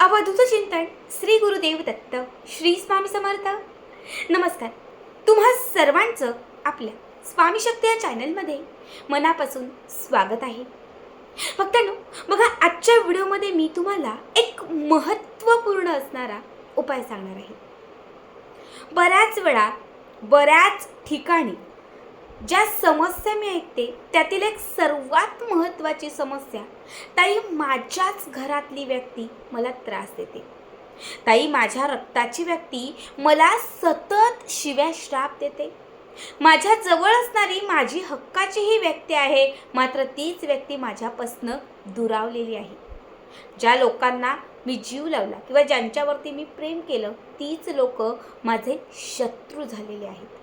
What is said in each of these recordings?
अवधूत चिंतन श्री गुरुदेव दत्त श्री स्वामी समर्थ. नमस्कार. तुम्हा सर्वांचं आपल्या स्वामी शक्ती या चॅनलमध्ये मनापासून स्वागत आहे. भक्तांनो बघा आजच्या व्हिडिओमध्ये मी तुम्हाला एक महत्त्वपूर्ण असणारा उपाय सांगणार आहे. बऱ्याच वेळा बऱ्याच ठिकाणी ज्या समस्या मी ऐकते त्यातील एक सर्वात महत्त्वाची समस्या ताई माझ्याच घरातली व्यक्ती मला त्रास देते. ताई माझ्या रक्ताची व्यक्ती मला सतत शिव्या श्राप देते. माझ्या जवळ असणारी माझी हक्काची ही व्यक्ती आहे मात्र तीच व्यक्ती माझ्यापासनं दुरावलेली आहे. ज्या लोकांना मी जीव लावला किंवा ज्यांच्यावरती मी प्रेम केलं तीच लोक माझे शत्रू झालेले आहेत.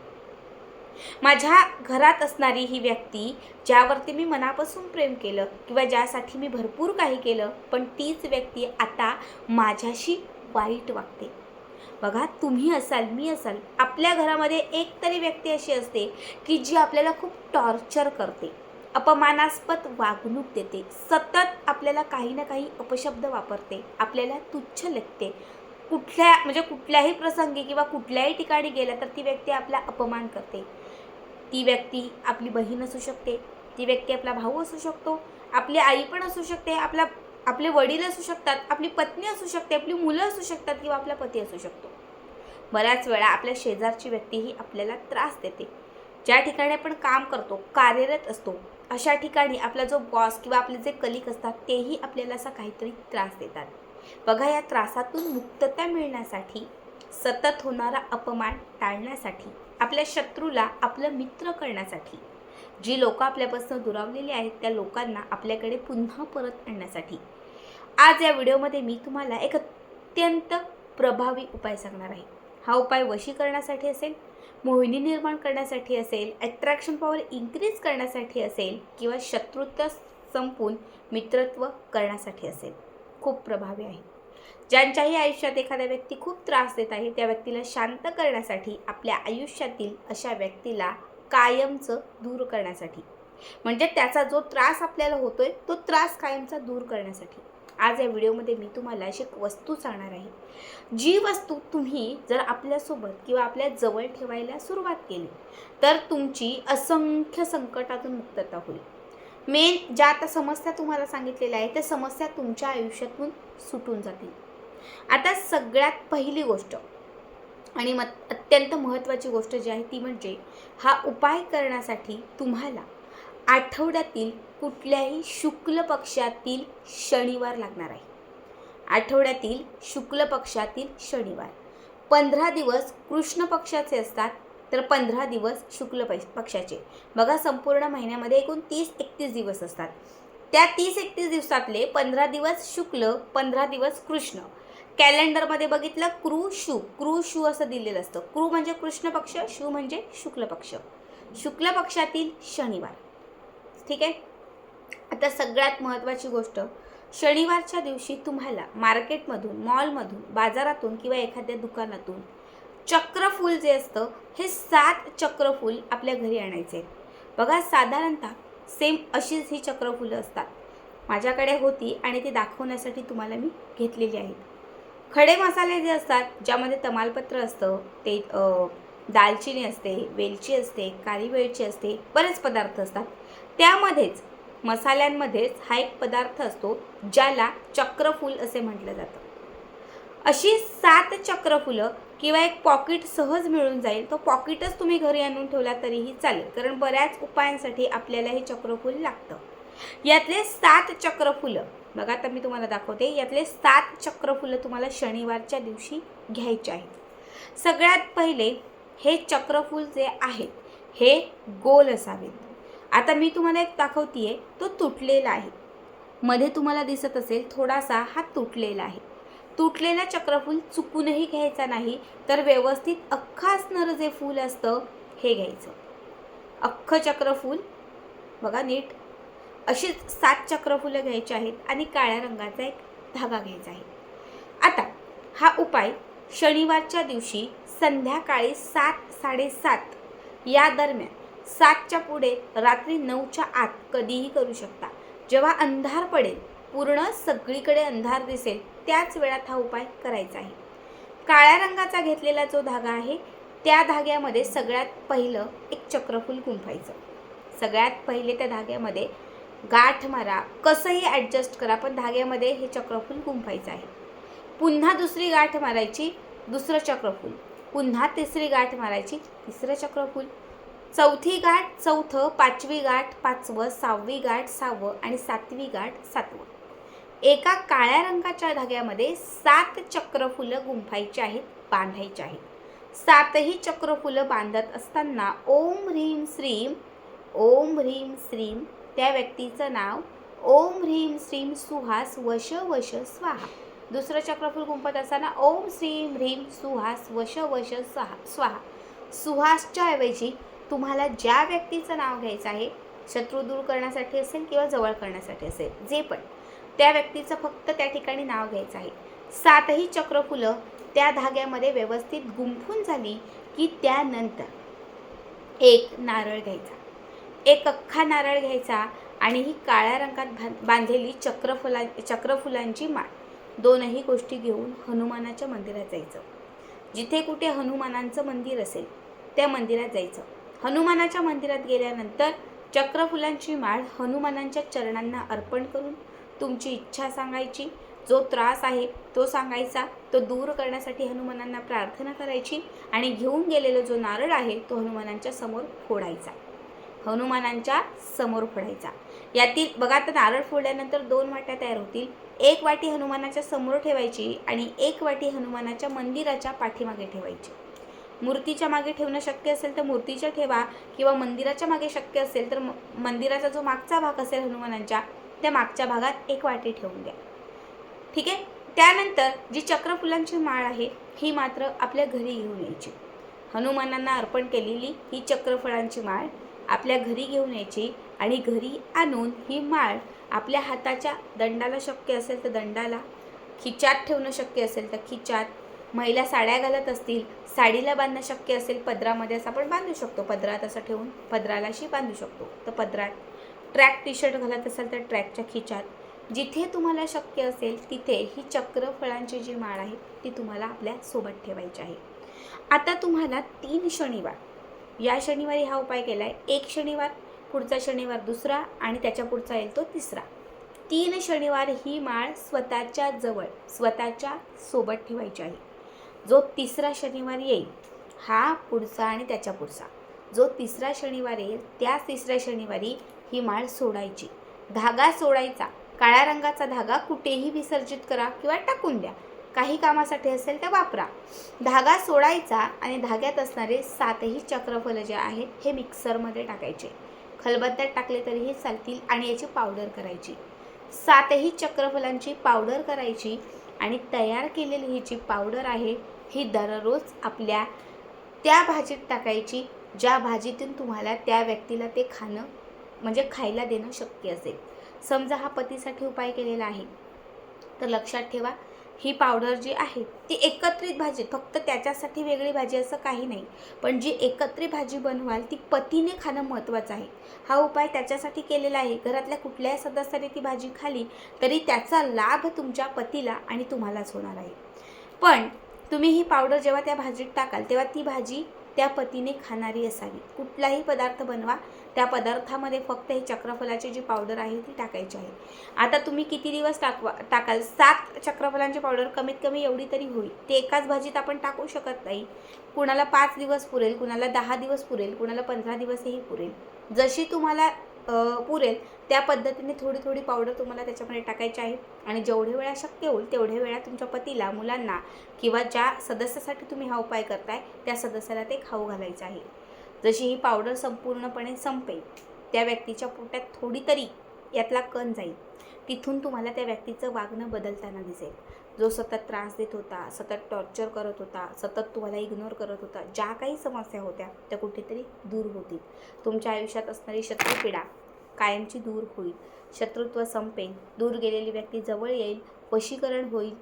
माझ्या घरात असणारी ही व्यक्ती ज्यावरती मी मनापासून प्रेम केलं किंवा ज्यासाठी मी भरपूर काही केलं पण तीच व्यक्ती आता माझ्याशी वाईट वागते. बघा तुम्ही असाल मी असाल आपल्या घरामध्ये एक तरी व्यक्ती अशी असते की जी आपल्याला खूप टॉर्चर करते अपमानास्पद वागणूक देते सतत आपल्याला काही ना काही अपशब्द वापरते आपल्याला तुच्छ लेखते. कुठल्या म्हणजे कुठल्याही प्रसंगी किंवा कुठल्याही ठिकाणी गेलं तर ती व्यक्ती आपला अपमान करते. ती व्यक्ती आपली बहीण असू शकते ती व्यक्ती आपला भाऊ असू शकतो आपली आई पण असू शकते आपला आपले वडील असू शकतात आपली पत्नी असू शकते आपली मुलं असू शकतात किंवा आपला पती असू शकतो. बऱ्याच वेळा आपल्या शेजारची व्यक्ती ही आपल्याला त्रास देते. ज्या ठिकाणी आपण काम करतो कार्यरत असतो अशा ठिकाणी आपला जो बॉस किंवा आपले जे कलिक असतात तेही आपल्याला असा काहीतरी त्रास देतात. बघा या त्रासातून मुक्तता मिळण्यासाठी सतत होणारा अपमान टाळण्यासाठी आपल्या शत्रूला आपलं मित्र करण्यासाठी. जी लोक आपल्यापासून दुरावलेली आहेत त्या लोकांना आपल्याकडे पुन्हा परत आणण्यासाठी. आज या व्हिडिओमध्ये मी तुम्हाला एक अत्यंत प्रभावी उपाय सांगणार आहे. हा उपाय वशीकरणासाठी असेल मोहिनी निर्माण करण्यासाठी असेल अट्रॅक्शन पॉवर इन्क्रीज करण्यासाठी असेल किंवा शत्रुत्व संपून मित्रत्व करण्यासाठी असेल. खूप प्रभावी आहे. ज्यांच्याही आयुष्यात एखादा व्यक्ती खूप त्रास देत आहे त्या व्यक्तीला शांत करण्यासाठी आपल्या आयुष्यातील अशा व्यक्तीला कायमचं दूर करण्यासाठी. म्हणजे त्याचा जो त्रास आपल्याला होतोय तो त्रास कायमचा दूर करण्यासाठी. आज या व्हिडिओमध्ये मी तुम्हाला अशी एक वस्तू सांगणार आहे. जी वस्तू तुम्ही जर आपल्यासोबत किंवा आपल्या जवळ ठेवायला सुरुवात केली तर तुमची असंख्य संकटातून मुक्तता होईल. मेन ज्या आता समस्या तुम्हाला सांगितलेल्या आहेत त्या समस्या तुमच्या आयुष्यातून सुटून जातील. आता सगळ्यात पहिली गोष्ट आणि मत अत्यंत महत्त्वाची गोष्ट जी आहे ती म्हणजे हा उपाय करण्यासाठी तुम्हाला आठवड्यातील कुठल्याही शुक्ल पक्षातील शनिवार लागणार आहे. आठवड्यातील शुक्ल पक्षातील शनिवार. पंधरा दिवस कृष्ण पक्षाचे असतात तर पंधरा दिवस शुक्ल पक्ष पक्षाचे. बघा संपूर्ण महिन्यामध्ये एकूण तीस एकतीस दिवस असतात. त्या तीस एकतीस दिवसातले पंधरा दिवस शुक्ल पंधरा दिवस कृष्ण. कॅलेंडरमध्ये बघितलं क्रू शू. क्रू शू असं दिलेलं असतं. क्रू म्हणजे कृष्ण पक्ष शू म्हणजे शुक्ल पक्ष. शुक्ल पक्षातील शनिवार. ठीक आहे? आता सगळ्यात महत्त्वाची गोष्ट शनिवारच्या दिवशी तुम्हाला मार्केटमधून मॉलमधून बाजारातून किंवा एखाद्या दुकानातून चक्रफूल जे असतं हे सात चक्रफूल आपल्या घरी आणायचे आहेत. बघा साधारणतः सेम अशीच ही चक्रफुलं असतात. माझ्याकडे होती आणि ती दाखवण्यासाठी तुम्हाला मी घेतलेली आहेत. खडे मसाले जे असतात ज्यामध्ये तमालपत्र असतं ते दालचिनी असते वेलची असते काळी वेलची असते बरेच पदार्थ असतात. त्यामध्येच मसाल्यांमध्येच हा एक पदार्थ असतो ज्याला चक्रफूल असे म्हटलं जातं. अशी सात चक्रफुलं किंवा एक पॉकेट सहज मिळून जाईल. तो पॉकेटच तुम्ही घरी आणून ठेवला तरीही चालेल. कारण बऱ्याच उपायांसाठी आपल्याला हे चक्रफूल लागतं. यातले सात चक्रफुलं बघा आता मी तुम्हाला दाखवते यातले सात चक्रफुलं तुम्हाला शनिवारच्या दिवशी घ्यायचे आहेत. सगळ्यात पहिले हे चक्रफूल जे आहेत हे गोल असावेत. आता मी तुम्हाला एक दाखवतीये तो तुटलेला आहे. मध्ये तुम्हाला दिसत असेल थोडासा हा तुटलेला आहे. तुटलेला चक्रफूल चुकूनही घ्यायचा नाही तर व्यवस्थित अख्खं असणारं जे फूल असतं हे घ्यायचं. अख्खं चक्रफूल बघा नीट अशीच सात चक्रफुलं घ्यायची आहेत आणि काळ्या रंगाचा एक धागा घ्यायचा आहे. आता हा उपाय शनिवारच्या दिवशी संध्याकाळी सात साडेसात या दरम्यान सातच्या पुढे रात्री नऊच्या आत कधीही करू शकता. जेव्हा अंधार पडेल पूर्ण सगळीकडे अंधार दिसेल त्याच वेळात हा उपाय करायचा आहे. काळ्या रंगाचा घेतलेला जो धागा आहे त्या धाग्यामध्ये सगळ्यात पहिलं एक चक्रफूल गुंफायचं. सगळ्यात पहिले त्या धाग्यामध्ये गाठ मारा कसंही ॲडजस्ट करा पण धाग्यामध्ये हे चक्रफूल गुंफायचं आहे. पुन्हा दुसरी गाठ मारायची दुसरं चक्रफूल. पुन्हा तिसरी गाठ मारायची तिसरं चक्रफूल. चौथी गाठ चौथं पाचवी गाठ पाचवं सहावी गाठ सहावं आणि सातवी गाठ सातवं. एका काळ्या रंगाच्या धाग्यामध्ये सात चक्रफुलं गुंफायची आहेत बांधायची आहेत. सातही चक्रफुलं बांधत असताना ओम ह्रीम श्रीम ओम ह्रीम श्रीम त्या व्यक्तीचं नाव ओम ह्रीम श्रीम सुहास वश वश स्वाहा. दुसरं चक्रफूल गुंफत असताना ओम श्रीम ह्रीम सुहास वश वश स्वाहा स्वाहा. सुहासच्या ऐवजी तुम्हाला ज्या व्यक्तीचं नाव घ्यायचं आहे शत्रू दूर करण्यासाठी असेल किंवा जवळ करण्यासाठी असेल जे पण. त्या व्यक्तीचं फक्त त्या ठिकाणी नाव घ्यायचं आहे. सातही चक्रफुलं त्या धाग्यामध्ये व्यवस्थित गुंफून झाली की त्यानंतर एक नारळ घ्यायचा. एक अख्खा नारळ घ्यायचा आणि ही काळ्या रंगात बांधलेली चक्रफुला चक्रफुलांची माळ. दोनही गोष्टी घेऊन हनुमानाच्या मंदिरात जायचं. जिथे कुठे हनुमानांचं मंदिर असेल त्या मंदिरात जायचं. हनुमानाच्या मंदिरात गेल्यानंतर चक्रफुलांची माळ हनुमानांच्या चरणांना अर्पण करून तुमची इच्छा सांगायची जो त्रास आहे तो सांगायचा तो दूर करण्यासाठी हनुमानांना प्रार्थना करायची आणि घेऊन गेलेला जो नारळ आहे तो हनुमानांच्या समोर फोडायचा. हनुमानांच्या समोर फोडायचा. यातील बघा तर नारळ फोडल्यानंतर दोन वाट्या तयार होतील. एक वाटी हनुमानाच्या समोर ठेवायची आणि एक वाटी हनुमानाच्या मंदिराच्या पाठीमागे ठेवायची. मूर्तीच्या मागे ठेवणं शक्य असेल तर मूर्तीच्या ठेवा किंवा मंदिराच्या मागे शक्य असेल तर म- मंदिराचा जो मागचा भाग असेल हनुमानांच्या त्या मागच्या भागात एक वाटी ठेवून द्या. ठीक आहे? त्यानंतर जी चक्रफुलांची माळ आहे ही मात्र आपल्या घरी घेऊन यायची. हनुमानांना अर्पण केलेली ही चक्रफळांची माळ आपल्या घरी घेऊन यायची आणि घरी आणून ही माळ आपल्या हाताच्या दंडाला शक्य असेल तर दंडाला खिचात ठेवणं शक्य असेल तर खिचात महिला साड्या घालत असतील साडीला बांधणं शक्य असेल पदरामध्ये असं आपण बांधू शकतो. पदरात असं ठेवून पदराला अशी बांधू शकतो. तर पदरात ट्रॅक टी शर्ट घालत असाल तर ट्रॅकच्या खिचात जिथे तुम्हाला शक्य असेल तिथे ही चक्र फळांची जी माळ आहे ती तुम्हाला आपल्यासोबत ठेवायची आहे. आता तुम्हाला तीन शनिवार. या शनिवारी हा उपाय केला आहे एक शनिवार पुढचा शनिवार दुसरा आणि त्याच्या पुढचा येईल तो तिसरा. तीन शनिवार ही माळ स्वतःच्या जवळ स्वतःच्या सोबत ठेवायची आहे. जो तिसरा शनिवार येईल हा पुढचा आणि त्याच्या पुढचा. जो तिसरा शनिवार येईल त्या तिसऱ्या शनिवारी ही माळ सोडायची. धागा सोडायचा. काळ्या रंगाचा धागा कुठेही विसर्जित करा किंवा टाकून द्या. काही कामासाठी असेल तर वापरा. धागा सोडायचा आणि धाग्यात असणारे सातही चक्रफलं जे आहेत हे मिक्सरमध्ये टाकायचे. खलबत्त्यात टाकले तरीही चालतील आणि याची पावडर करायची. सातही चक्रफलांची पावडर करायची आणि तयार केलेली ही जी पावडर आहे ही दररोज आपल्या त्या भाजीत टाकायची. ज्या भाजीतून तुम्हाला त्या व्यक्तीला ते खाणं म्हणजे खायला देणं शक्य असेल. समजा हा पतीसाठी उपाय केलेला आहे. तर लक्षात ठेवा ही पावडर जी आहे ती एकत्रित भाजी फक्त त्याच्यासाठी वेगळी भाजी असं काही नाही. पण जी एकत्रित भाजी बनवाल ती पतीने खाणं महत्त्वाचं आहे. हा उपाय त्याच्यासाठी केलेला आहे. घरातल्या कुठल्याही सदस्याने ती भाजी खाली तरी त्याचा लाभ तुमच्या पतीला आणि तुम्हालाच होणार आहे. पण तुम्ही ही पावडर जेव्हा त्या भाजीत टाकाल तेव्हा ती भाजी त्या पतीने खाणारी असावी. कुठलाही पदार्थ बनवा त्या पदार्थामध्ये फक्त हे चक्रफलाची जी पावडर आहे ती टाकायची आहे. आता तुम्ही किती दिवस टाकवा टाकाल? सात चक्रफलांची पावडर कमीत कमी एवढी तरी होईल. ते एकाच भाजीत आपण टाकू शकत नाही. कुणाला पाच दिवस पुरेल कुणाला दहा दिवस पुरेल कुणाला पंधरा दिवसही पुरेल. जशी तुम्हाला पुरेल. त्या पद्धतीने थोडी थोडी पावडर तुम्हाला त्याच्यामध्ये टाकायची आहे. आणि जेवढे वेळा शक्य होईल तेवढे वेळा तुमच्या पतीला मुलांना किंवा ज्या सदस्यासाठी तुम्ही हा उपाय करताय त्या सदस्याला ते खाऊ घालायचं आहे. जशी ही पावडर संपूर्णपणे संपेल त्या व्यक्तीच्या पोटात थोडी तरी यातला कण जाईल. तिथून तुम्हाला त्या व्यक्तीचं वागणं बदलताना दिसेल. जो सतत त्रास देत होता सतत टॉर्चर करत होता सतत तुम्हाला इग्नोर करत होता ज्या काही समस्या होत्या त्या कुठेतरी दूर होतील. तुमच्या आयुष्यात असणारी शत्रुपीडा कायमची दूर होईल. शत्रुत्व संपेल दूर गेलेली व्यक्ती जवळ येईल वशीकरण होईल.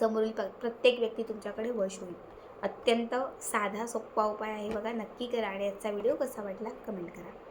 समोरील प- प्रत्येक व्यक्ती तुमच्याकडे वश होईल. अत्यंत साधा सोपा उपाय आहे बघा. नक्की करा आणि आजचा व्हिडिओ कसा वाटला कमेंट करा.